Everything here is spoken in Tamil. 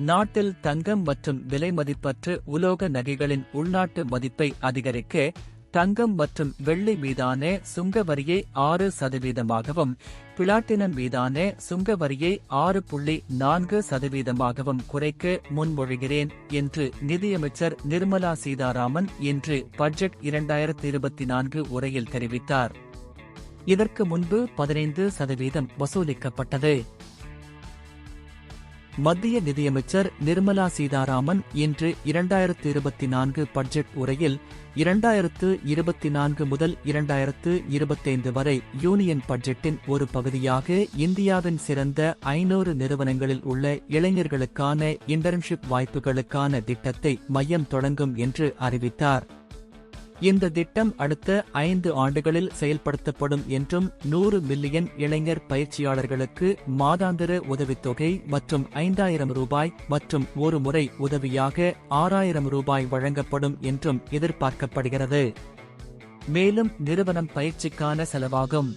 நாட்டில் தங்கம் மற்றும் விலைமதிப்பற்ற உலோக நகைகளின் உள்நாட்டு மதிப்பை அதிகரிக்க தங்கம் மற்றும் வெள்ளி மீதான சுங்க வரியை ஆறு சதவீதமாகவும் பிளாட்டினம் மீதான சுங்க வரியை ஆறு புள்ளி நான்கு சதவீதமாகவும் குறைக்க முன்மொழிகிறேன் என்று நிதியமைச்சர் நிர்மலா சீதாராமன் இன்று பட்ஜெட் இரண்டாயிரத்தி இருபத்தி நான்கு உரையில் தெரிவித்தார். இதற்கு முன்பு பதினைந்து சதவீதம் வசூலிக்கப்பட்டது. மத்திய நிதியமைச்சர் நிர்மலா சீதாராமன் இன்று இரண்டாயிரத்து இருபத்தி நான்கு பட்ஜெட் உரையில் இரண்டாயிரத்து இருபத்தி நான்கு முதல் இரண்டாயிரத்து இருபத்தைந்து வரை யூனியன் பட்ஜெட்டின் ஒரு பகுதியாக இந்தியாவின் சிறந்த ஐநூறு நிறுவனங்களில் உள்ள இளைஞர்களுக்கான இன்டர்ன்ஷிப் வாய்ப்புகளுக்கான திட்டத்தை மையம் தொடங்கும் என்று அறிவித்தார். இந்த திட்டம் அடுத்த ஐந்து ஆண்டுகளில் செயல்படுத்தப்படும் என்றும் நூறு மில்லியன் இளைஞர் பயிற்சியாளர்களுக்கு மாதாந்திர உதவித்தொகை மற்றும் ஐந்தாயிரம் ரூபாய் மற்றும் ஒரு முறை உதவியாக ஆறாயிரம் ரூபாய் வழங்கப்படும் என்றும் எதிர்பார்க்கப்படுகிறது. மேலும் நிறுவனம் பயிற்சிக்கான செலவாகும்.